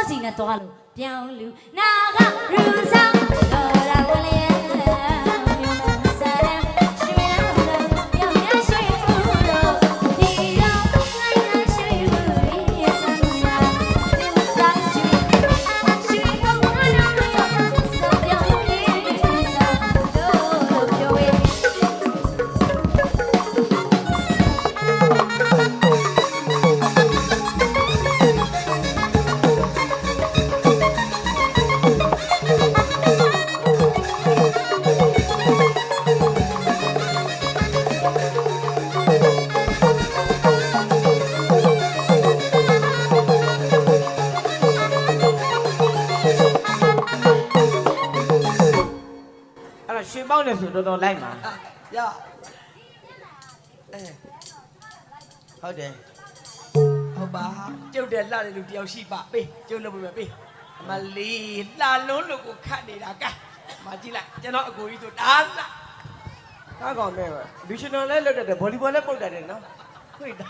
ကိုစီနဲ့သွားလို့ပြောင်းလူနာကရူ တော့ရွှေပေါင်းတယ်ဆိုတော်တော်လိုက်မှာရအဲဟုတ်တယ်ဟုတ်ပါကျုပ်တဲ့လှတဲ့လူတယောက်ရှိပါပေးကျုပ်လုပ်ပေးမယ်ပေးအမလေးလှလုံးလို့ကိုခတ်နေတာကဲမကြည့်လိုက်ကျွန်တော်အကိုကြီးဆိုဒါလှကားကောင်နဲ့ပဲလူရှင်တော်လည်းလွတ်တတ်တယ်ဗောလီဘောလည်းပုတ်တတ်တယ်နော်ခွေတာ